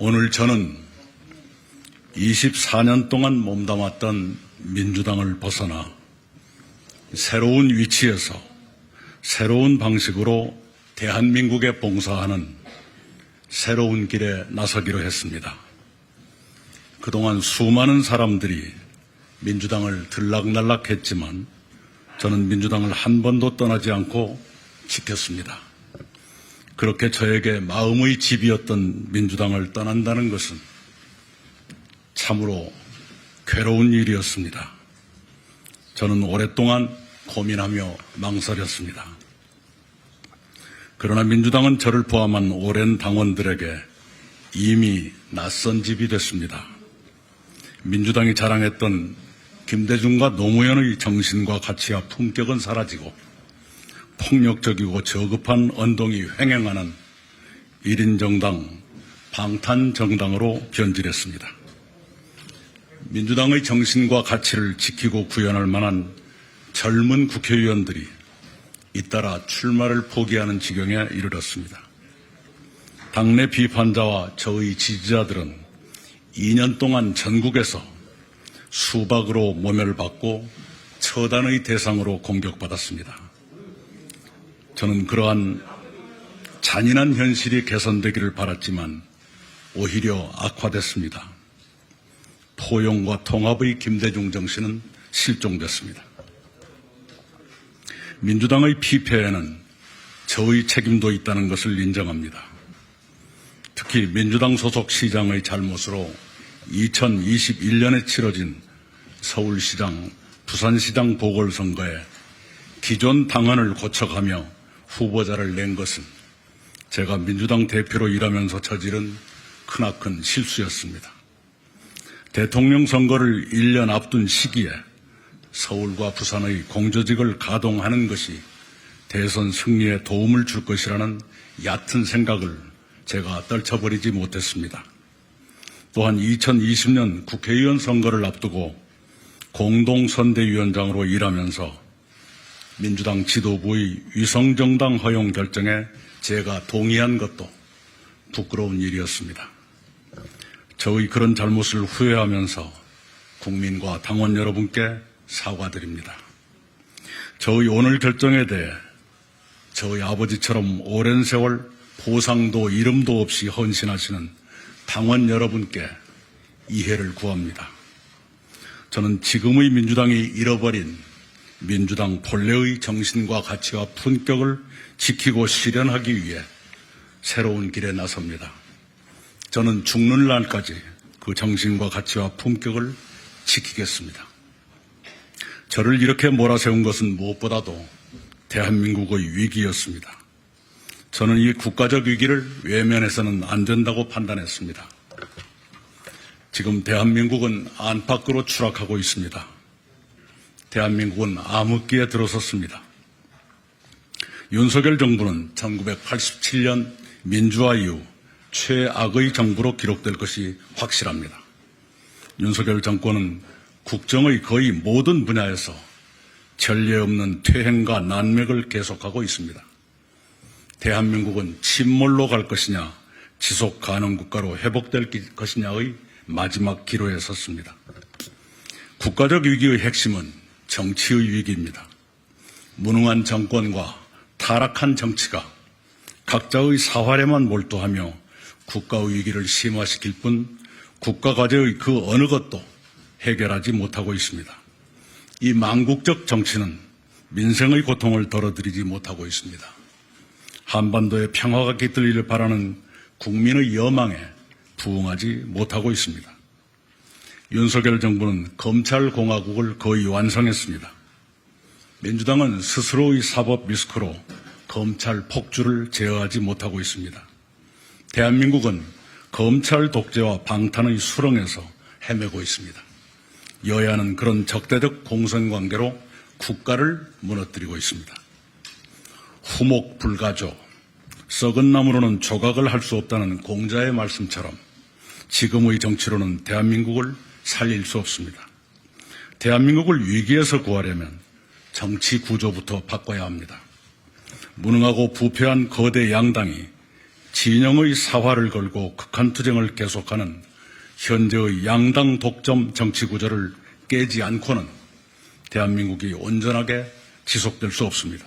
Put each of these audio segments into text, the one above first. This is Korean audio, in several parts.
오늘 저는 24년 동안 몸담았던 민주당을 벗어나 새로운 위치에서 새로운 방식으로 대한민국에 봉사하는 새로운 길에 나서기로 했습니다. 그동안 수많은 사람들이 민주당을 들락날락 했지만 저는 민주당을 한 번도 떠나지 않고 지켰습니다. 그렇게 저에게 마음의 집이었던 민주당을 떠난다는 것은 참으로 괴로운 일이었습니다. 저는 오랫동안 고민하며 망설였습니다. 그러나 민주당은 저를 포함한 오랜 당원들에게 이미 낯선 집이 됐습니다. 민주당이 자랑했던 김대중과 노무현의 정신과 가치와 품격은 사라지고 폭력적이고 저급한 언동이 횡행하는 1인 정당, 방탄 정당으로 변질했습니다. 민주당의 정신과 가치를 지키고 구현할 만한 젊은 국회의원들이 잇따라 출마를 포기하는 지경에 이르렀습니다. 당내 비판자와 저의 지지자들은 2년 동안 전국에서 수박으로 모멸받고 처단의 대상으로 공격받았습니다. 저는 그러한 잔인한 현실이 개선되기를 바랐지만 오히려 악화됐습니다. 포용과 통합의 김대중 정신은 실종됐습니다. 민주당의 피폐에는 저의 책임도 있다는 것을 인정합니다. 특히 민주당 소속 시장의 잘못으로 2021년에 치러진 서울시장, 부산시장 보궐선거에 기존 당헌을 고쳐가며 후보자를 낸 것은 제가 민주당 대표로 일하면서 저지른 크나큰 실수였습니다. 대통령 선거를 1년 앞둔 시기에 서울과 부산의 공조직을 가동하는 것이 대선 승리에 도움을 줄 것이라는 얕은 생각을 제가 떨쳐버리지 못했습니다. 또한 2020년 국회의원 선거를 앞두고 공동선대위원장으로 일하면서 민주당 지도부의 위성정당 허용 결정에 제가 동의한 것도 부끄러운 일이었습니다. 저의 그런 잘못을 후회하면서 국민과 당원 여러분께 사과드립니다. 저의 오늘 결정에 대해 저희 아버지처럼 오랜 세월 보상도 이름도 없이 헌신하시는 당원 여러분께 이해를 구합니다. 저는 지금의 민주당이 잃어버린 민주당 본래의 정신과 가치와 품격을 지키고 실현하기 위해 새로운 길에 나섭니다. 저는 죽는 날까지 그 정신과 가치와 품격을 지키겠습니다. 저를 이렇게 몰아세운 것은 무엇보다도 대한민국의 위기였습니다. 저는 이 국가적 위기를 외면해서는 안 된다고 판단했습니다. 지금 대한민국은 안팎으로 추락하고 있습니다. 대한민국은 암흑기에 들어섰습니다. 윤석열 정부는 1987년 민주화 이후 최악의 정부로 기록될 것이 확실합니다. 윤석열 정권은 국정의 거의 모든 분야에서 전례 없는 퇴행과 난맥을 계속하고 있습니다. 대한민국은 침몰로 갈 것이냐, 지속 가능 국가로 회복될 것이냐의 마지막 기로에 섰습니다. 국가적 위기의 핵심은 정치의 위기입니다. 무능한 정권과 타락한 정치가 각자의 사활에만 몰두하며 국가의 위기를 심화시킬 뿐 국가 과제의 그 어느 것도 해결하지 못하고 있습니다. 이 망국적 정치는 민생의 고통을 덜어드리지 못하고 있습니다. 한반도의 평화가 깃들기를 바라는 국민의 여망에 부응하지 못하고 있습니다. 윤석열 정부는 검찰공화국을 거의 완성했습니다. 민주당은 스스로의 사법 리스크로 검찰 폭주를 제어하지 못하고 있습니다. 대한민국은 검찰 독재와 방탄의 수렁에서 헤매고 있습니다. 여야는 그런 적대적 공선관계로 국가를 무너뜨리고 있습니다. 후목 불가조, 썩은 나무로는 조각을 할 수 없다는 공자의 말씀처럼 지금의 정치로는 대한민국을 살릴 수 없습니다. 대한민국을 위기에서 구하려면 정치 구조부터 바꿔야 합니다. 무능하고 부패한 거대 양당이 진영의 사활을 걸고 극한 투쟁을 계속하는 현재의 양당 독점 정치 구조를 깨지 않고는 대한민국이 온전하게 지속될 수 없습니다.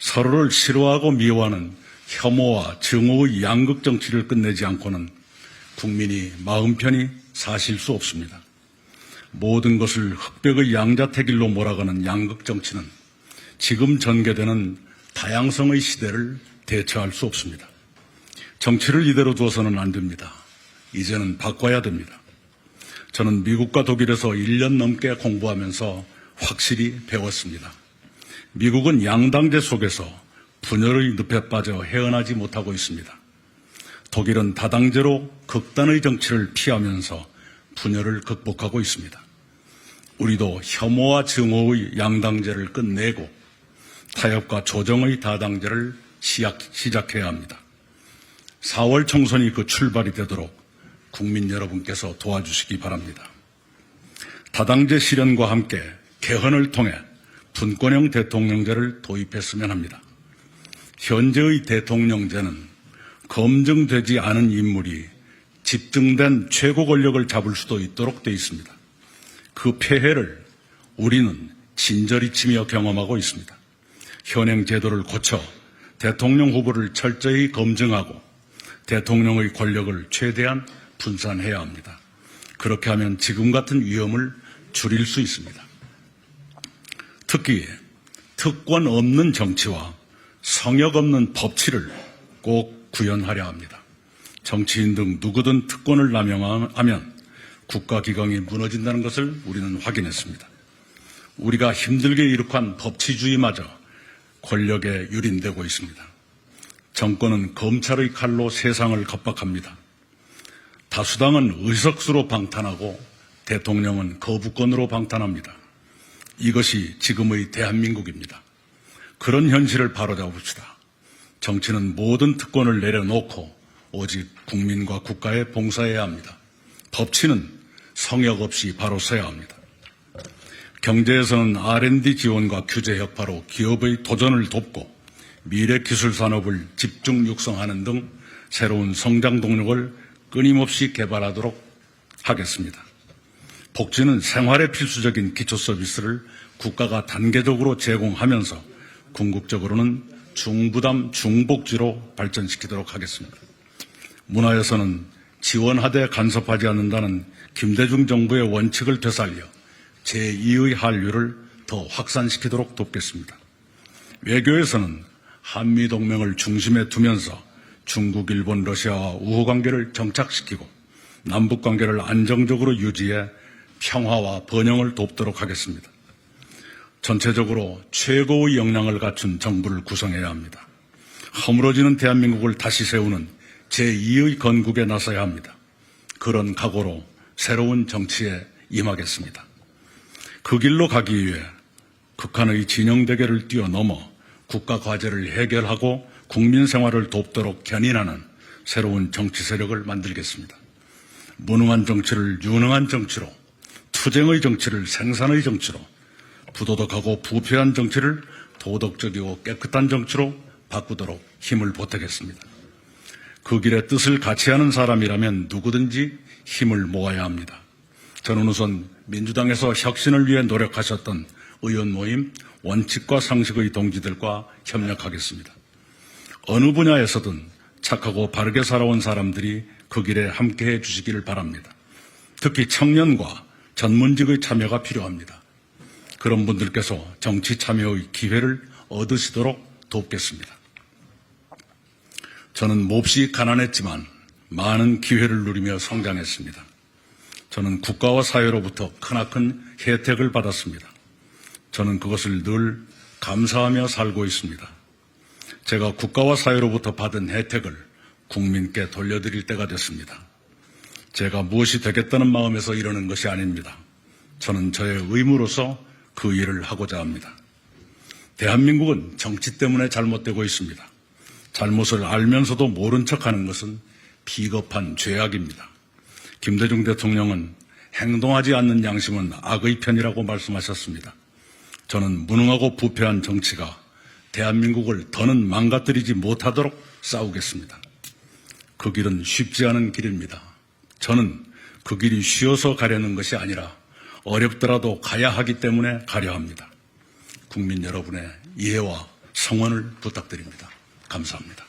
서로를 싫어하고 미워하는 혐오와 증오의 양극 정치를 끝내지 않고는 국민이 마음 편히 사실 수 없습니다. 모든 것을 흑백의 양자택일로 몰아가는 양극 정치는 지금 전개되는 다양성의 시대를 대처할 수 없습니다. 정치를 이대로 두어서는 안 됩니다. 이제는 바꿔야 됩니다. 저는 미국과 독일에서 1년 넘게 공부하면서 확실히 배웠습니다. 미국은 양당제 속에서 분열의 늪에 빠져 헤어나지 못하고 있습니다. 독일은 다당제로 극단의 정치를 피하면서 분열을 극복하고 있습니다. 우리도 혐오와 증오의 양당제를 끝내고 타협과 조정의 다당제를 시작, 시작 해야 합니다. 4월 총선이 그 출발이 되도록 국민 여러분께서 도와주시기 바랍니다. 다당제 실현과 함께 개헌을 통해 분권형 대통령제를 도입했으면 합니다. 현재의 대통령제는 검증되지 않은 인물이 집중된 최고 권력을 잡을 수도 있도록 되어 있습니다. 그 폐해를 우리는 진절이 치며 경험하고 있습니다. 현행 제도를 고쳐 대통령 후보를 철저히 검증하고 대통령의 권력을 최대한 분산해야 합니다. 그렇게 하면 지금 같은 위험을 줄일 수 있습니다. 특히 특권 없는 정치와 성역 없는 법치를 꼭 구현하려 합니다. 정치인 등 누구든 특권을 남용하면 국가기강이 무너진다는 것을 우리는 확인했습니다. 우리가 힘들게 이룩한 법치주의마저 권력에 유린되고 있습니다. 정권은 검찰의 칼로 세상을 겁박합니다. 다수당은 의석수로 방탄하고 대통령은 거부권으로 방탄합니다. 이것이 지금의 대한민국입니다. 그런 현실을 바로잡읍시다. 정치는 모든 특권을 내려놓고 오직 국민과 국가에 봉사해야 합니다. 법치는 성역 없이 바로 서야 합니다. 경제에서는 R&D 지원과 규제 혁파로 기업의 도전을 돕고 미래 기술 산업을 집중 육성하는 등 새로운 성장 동력을 끊임없이 개발하도록 하겠습니다. 복지는 생활에 필수적인 기초 서비스를 국가가 단계적으로 제공하면서 궁극적으로는 중부담 중복지로 발전시키도록 하겠습니다. 문화에서는 지원하되 간섭하지 않는다는 김대중 정부의 원칙을 되살려 제2의 한류를 더 확산시키도록 돕겠습니다. 외교에서는 한미동맹을 중심에 두면서 중국, 일본, 러시아와 우호관계를 정착시키고 남북관계를 안정적으로 유지해 평화와 번영을 돕도록 하겠습니다. 전체적으로 최고의 역량을 갖춘 정부를 구성해야 합니다. 허물어지는 대한민국을 다시 세우는 제2의 건국에 나서야 합니다. 그런 각오로 새로운 정치에 임하겠습니다. 그 길로 가기 위해 극한의 진영 대결을 뛰어넘어 국가 과제를 해결하고 국민 생활을 돕도록 견인하는 새로운 정치 세력을 만들겠습니다. 무능한 정치를 유능한 정치로, 투쟁의 정치를 생산의 정치로, 부도덕하고 부패한 정치를 도덕적이고 깨끗한 정치로 바꾸도록 힘을 보태겠습니다. 그 길에 뜻을 같이 하는 사람이라면 누구든지 힘을 모아야 합니다. 저는 우선 민주당에서 혁신을 위해 노력하셨던 의원 모임 원칙과 상식의 동지들과 협력하겠습니다. 어느 분야에서든 착하고 바르게 살아온 사람들이 그 길에 함께해 주시기를 바랍니다. 특히 청년과 전문직의 참여가 필요합니다. 그런 분들께서 정치 참여의 기회를 얻으시도록 돕겠습니다. 저는 몹시 가난했지만 많은 기회를 누리며 성장했습니다. 저는 국가와 사회로부터 크나큰 혜택을 받았습니다. 저는 그것을 늘 감사하며 살고 있습니다. 제가 국가와 사회로부터 받은 혜택을 국민께 돌려드릴 때가 됐습니다. 제가 무엇이 되겠다는 마음에서 이러는 것이 아닙니다. 저는 저의 의무로서 그 일을 하고자 합니다. 대한민국은 정치 때문에 잘못되고 있습니다. 잘못을 알면서도 모른 척 하는 것은 비겁한 죄악입니다. 김대중 대통령은 행동하지 않는 양심은 악의 편이라고 말씀하셨습니다. 저는 무능하고 부패한 정치가 대한민국을 더는 망가뜨리지 못하도록 싸우겠습니다. 그 길은 쉽지 않은 길입니다. 저는 그 길이 쉬어서 가려는 것이 아니라 어렵더라도 가야 하기 때문에 가려 합니다. 국민 여러분의 이해와 성원을 부탁드립니다. 감사합니다.